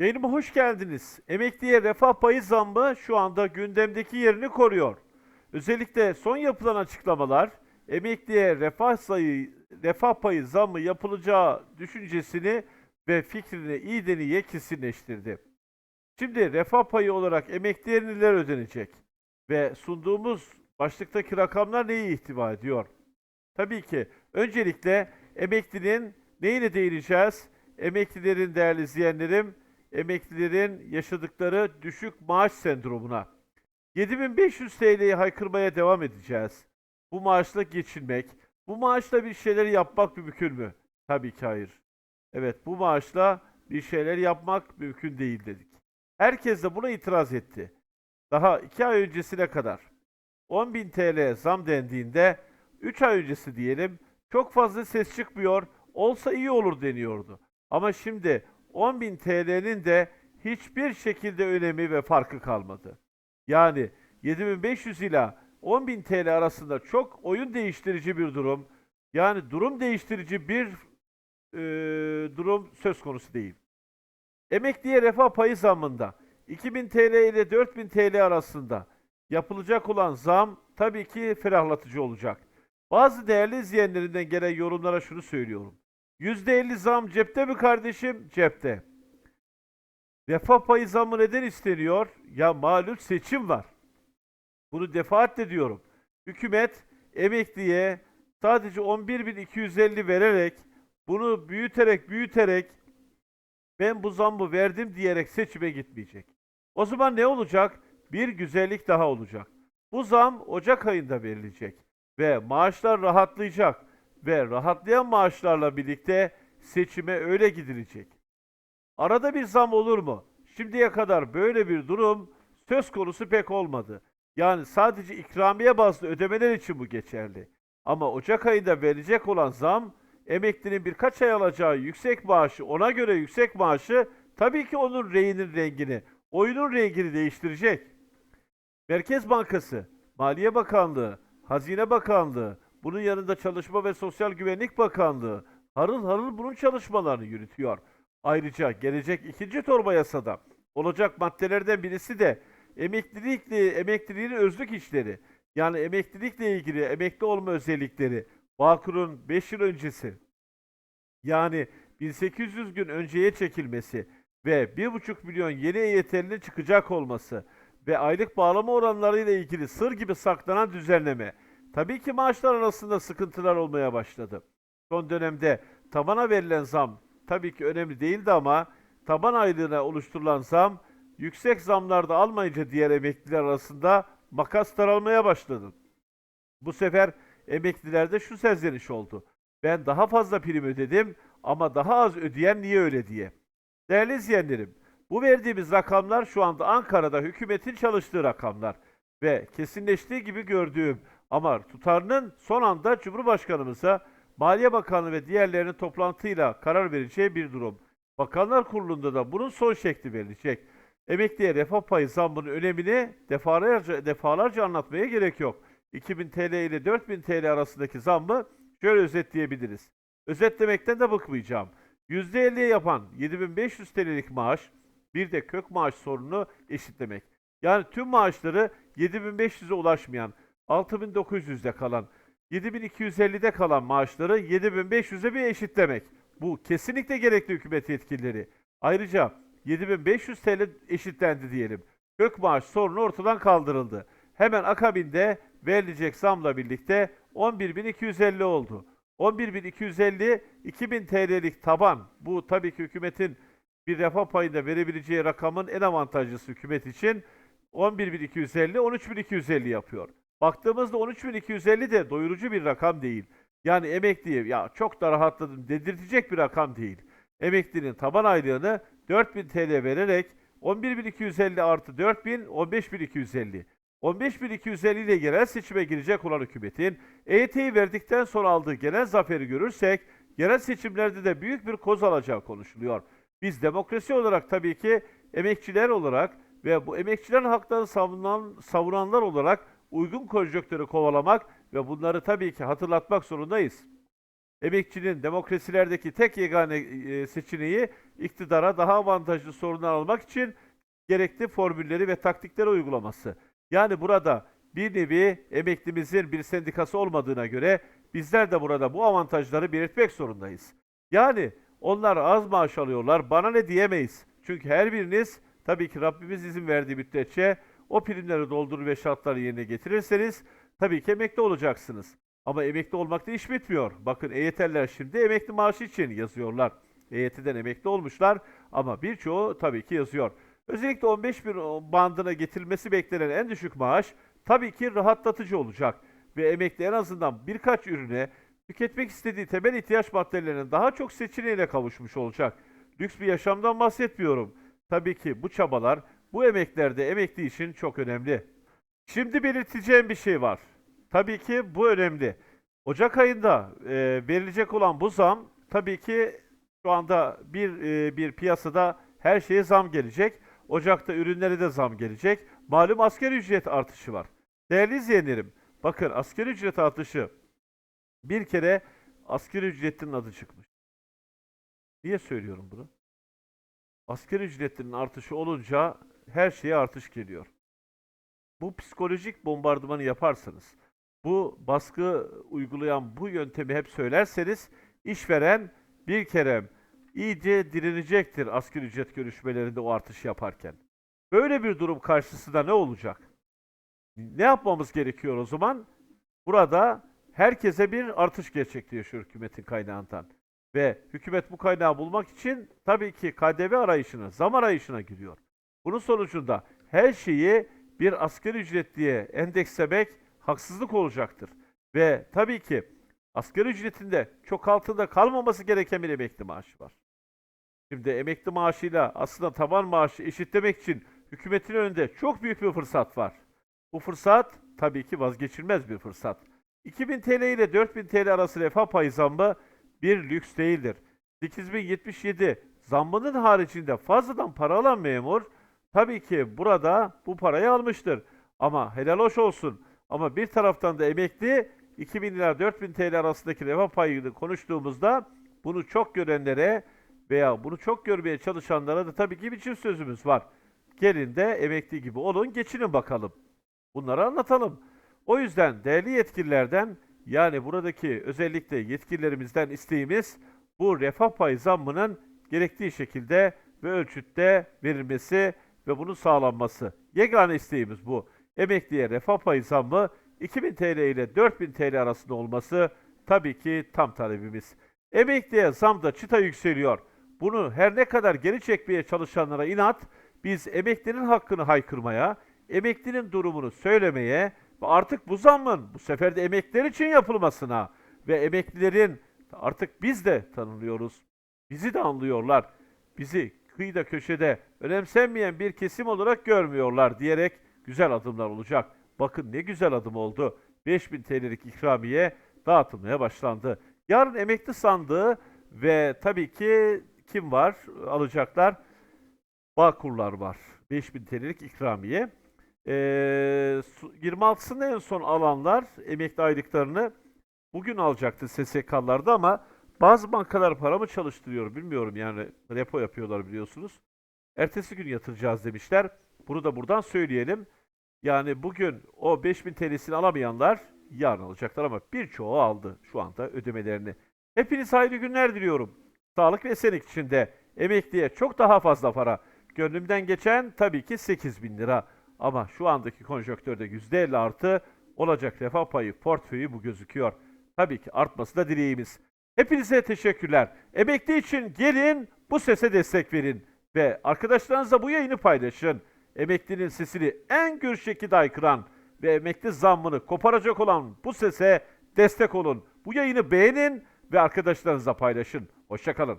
Yayınıma hoş geldiniz. Emekliye refah payı zammı şu anda gündemdeki yerini koruyor. Özellikle son yapılan açıklamalar emekliye refah sayı refah payı zammı yapılacağı düşüncesini ve fikrini iyiden iyiye kesinleştirdi. Şimdi refah payı olarak emekliye neler ödenecek? Ve sunduğumuz başlıktaki rakamlar neyi ihtiva ediyor? Tabii ki öncelikle emeklinin neyine değineceğiz? Emeklilerin değerli izleyenlerim, emeklilerin yaşadıkları düşük maaş sendromuna. 7500 TL'yi haykırmaya devam edeceğiz. Bu maaşla geçinmek, bu maaşla bir şeyler yapmak mümkün mü? Tabii ki hayır. Evet bu maaşla bir şeyler yapmak mümkün değil dedik. Herkes de buna itiraz etti. Daha 2 ay öncesine kadar 10.000 TL zam dendiğinde 3 ay öncesi diyelim çok fazla ses çıkmıyor, olsa iyi olur deniyordu. Ama şimdi 10.000 TL'nin de hiçbir şekilde önemi ve farkı kalmadı. Yani 7500 ila 10.000 TL arasında çok oyun değiştirici bir durum. Yani durum değiştirici bir eee, durum söz konusu değil. Emekliye refah payı zammında 2000 TL ile 4000 TL arasında yapılacak olan zam tabii ki ferahlatıcı olacak. Bazı değerli izleyenlerinden gelen yorumlara şunu söylüyorum. %50 zam cepte mi kardeşim? Cepte. Refah payı zammı neden isteniyor? Ya malum seçim var. Bunu defaatle diyorum. Hükümet emekliye sadece 11.250 vererek bunu büyüterek büyüterek ben bu zammı verdim diyerek seçime gitmeyecek. O zaman ne olacak? Bir güzellik daha olacak. Bu zam Ocak ayında verilecek ve maaşlar rahatlayacak ve rahatlayan maaşlarla birlikte seçime öyle gidilecek. Arada bir zam olur mu? Şimdiye kadar böyle bir durum söz konusu pek olmadı. Yani sadece ikramiye bazlı ödemeler için bu geçerli. Ama Ocak ayında verecek olan zam emeklinin birkaç ay alacağı yüksek maaşı, ona göre yüksek maaşı tabii ki onun reyinin rengini, oyunun rengini değiştirecek. Merkez Bankası, Maliye Bakanlığı, Hazine Bakanlığı, bunun yanında Çalışma ve Sosyal Güvenlik Bakanlığı harıl harıl bunun çalışmalarını yürütüyor. Ayrıca gelecek ikinci torba yasada olacak maddelerden birisi de emeklilikle emekliliğin özlük işleri. Yani emeklilikle ilgili emekli olma özellikleri. Bağkur'un 5 yıl öncesi yani 1800 gün önceye çekilmesi ve 1,5 milyon yeni EYT'linin çıkacak olması ve aylık bağlama oranlarıyla ilgili sır gibi saklanan düzenleme. Tabii ki maaşlar arasında sıkıntılar olmaya başladı. Son dönemde tabana verilen zam tabii ki önemli değildi ama taban aylığına oluşturulan zam yüksek zamlarda almayınca diğer emekliler arasında makas daralmaya başladı. Bu sefer emeklilerde şu serzeniş oldu. Ben daha fazla prim ödedim ama daha az ödeyen niye öyle diye. Değerli izleyenlerim, bu verdiğimiz rakamlar şu anda Ankara'da hükümetin çalıştığı rakamlar ve kesinleştiği gibi gördüğüm ama tutarının son anda Cumhurbaşkanımıza, Maliye Bakanı ve diğerlerinin toplantıyla karar vereceği bir durum. Bakanlar Kurulu'nda da bunun son şekli verilecek. Emekliye refah payı zammının önemini defalarca, defalarca anlatmaya gerek yok. 2000 TL ile 4000 TL arasındaki zammı şöyle özetleyebiliriz. Özetlemekten de bıkmayacağım. %50'ye yapan 7500 TL'lik maaş bir de kök maaş sorununu eşitlemek. Yani tüm maaşları 7500'e ulaşmayan, 6900'de kalan, 7250'de kalan maaşları 7500'e bir eşitlemek. Bu kesinlikle gerekli hükümet yetkilileri. Ayrıca 7500 TL eşitlendi diyelim. Kök maaş sorunu ortadan kaldırıldı. Hemen akabinde verilecek zamla birlikte 11.250 oldu. 11.250 2000 TL'lik taban. Bu tabii ki hükümetin bir refah payında verebileceği rakamın en avantajlısı hükümet için 11.250 13.250 yapıyor. Baktığımızda 13.250 de doyurucu bir rakam değil. Yani emekliye ya çok da rahatladım dedirtecek bir rakam değil. Emeklinin taban aylığını 4000 TL vererek 11.250 artı 4000 15.250. 15.250 ile genel seçime girecek olan hükümetin EYT'yi verdikten sonra aldığı genel zaferi görürsek genel seçimlerde de büyük bir koz alacağı konuşuluyor. Biz demokrasi olarak tabii ki emekçiler olarak ve bu emekçilerin haklarını savunan, savunanlar olarak uygun konjonktürü kovalamak ve bunları tabii ki hatırlatmak zorundayız. Emekçinin demokrasilerdeki tek yegane e, seçeneği iktidara daha avantajlı sorunlar almak için gerekli formülleri ve taktikleri uygulaması. Yani burada bir nevi emeklimizin bir sendikası olmadığına göre bizler de burada bu avantajları belirtmek zorundayız. Yani onlar az maaş alıyorlar, bana ne diyemeyiz. Çünkü her biriniz tabii ki Rabbimiz izin verdiği müddetçe o primleri doldurur ve şartları yerine getirirseniz tabii ki emekli olacaksınız. Ama emekli olmakta iş bitmiyor. Bakın EYT'liler şimdi emekli maaşı için yazıyorlar. EYT'den emekli olmuşlar ama birçoğu tabii ki yazıyor. Özellikle 15 bin bandına getirilmesi beklenen en düşük maaş tabii ki rahatlatıcı olacak. Ve emekli en azından birkaç ürüne tüketmek istediği temel ihtiyaç maddelerinin daha çok seçeneğine kavuşmuş olacak. Lüks bir yaşamdan bahsetmiyorum. Tabii ki bu çabalar bu emeklerde emekli için çok önemli. Şimdi belirteceğim bir şey var. Tabii ki bu önemli. Ocak ayında e, verilecek olan bu zam tabii ki şu anda bir e, bir piyasada her şeye zam gelecek. Ocakta ürünlere de zam gelecek. Malum asgari ücret artışı var. Değerli izleyenlerim, bakın asgari ücret artışı bir kere asgari ücretinin adı çıkmış. Niye söylüyorum bunu? Asgari ücretinin artışı olunca her şeye artış geliyor. Bu psikolojik bombardımanı yaparsanız, bu baskı uygulayan bu yöntemi hep söylerseniz işveren bir kere iyice direnecektir asgari ücret görüşmelerinde o artış yaparken. Böyle bir durum karşısında ne olacak? Ne yapmamız gerekiyor o zaman? Burada herkese bir artış gerçekleşiyor hükümetin kaynağından. Ve hükümet bu kaynağı bulmak için tabii ki KDV arayışına, zam arayışına giriyor. Bunun sonucunda her şeyi bir asgari ücret diye endekslemek haksızlık olacaktır. Ve tabii ki asgari ücretinde çok altında kalmaması gereken bir emekli maaşı var. Şimdi emekli maaşıyla aslında taban maaşı eşitlemek için hükümetin önünde çok büyük bir fırsat var. Bu fırsat tabii ki vazgeçilmez bir fırsat. 2000 TL ile 4000 TL arası refah payı zammı bir lüks değildir. 8077 zammının haricinde fazladan para alan memur tabii ki burada bu parayı almıştır. Ama helal hoş olsun. Ama bir taraftan da emekli 2000 ila 4000 TL arasındaki refah payını konuştuğumuzda bunu çok görenlere veya bunu çok görmeye çalışanlara da tabii ki bir çift sözümüz var. Gelin de emekli gibi olun, geçinin bakalım. Bunları anlatalım. O yüzden değerli yetkililerden yani buradaki özellikle yetkililerimizden isteğimiz bu refah payı zammının gerektiği şekilde ve ölçütte verilmesi ve bunun sağlanması. Yegane isteğimiz bu. Emekliye refah payı zammı 2000 TL ile 4000 TL arasında olması tabii ki tam talebimiz. Emekliye zam da çıta yükseliyor. Bunu her ne kadar geri çekmeye çalışanlara inat, biz emeklinin hakkını haykırmaya, emeklinin durumunu söylemeye ve artık bu zammın bu sefer de emekliler için yapılmasına ve emeklilerin artık biz de tanınıyoruz. Bizi de anlıyorlar. Bizi kıyıda köşede önemsenmeyen bir kesim olarak görmüyorlar diyerek güzel adımlar olacak. Bakın ne güzel adım oldu. 5000 TL'lik ikramiye dağıtılmaya başlandı. Yarın emekli sandığı ve tabii ki kim var alacaklar? Bağkurlar var. 5000 TL'lik ikramiye. Ee, su- 26'sında en son alanlar emekli aylıklarını bugün alacaktı SSK'larda ama bazı bankalar para mı çalıştırıyor bilmiyorum yani repo yapıyorlar biliyorsunuz. Ertesi gün yatıracağız demişler. Bunu da buradan söyleyelim. Yani bugün o 5000 TL'sini alamayanlar yarın alacaklar ama birçoğu aldı şu anda ödemelerini. Hepiniz hayırlı günler diliyorum. Sağlık ve esenlik içinde emekliye çok daha fazla para. Gönlümden geçen tabii ki 8 bin lira. Ama şu andaki konjonktörde %50 artı olacak refah payı portföyü bu gözüküyor. Tabii ki artması da dileğimiz. Hepinize teşekkürler. Emekli için gelin bu sese destek verin. Ve arkadaşlarınızla bu yayını paylaşın. Emeklinin sesini en gür şekilde aykıran ve emekli zammını koparacak olan bu sese destek olun. Bu yayını beğenin ve arkadaşlarınızla paylaşın. Hoşçakalın.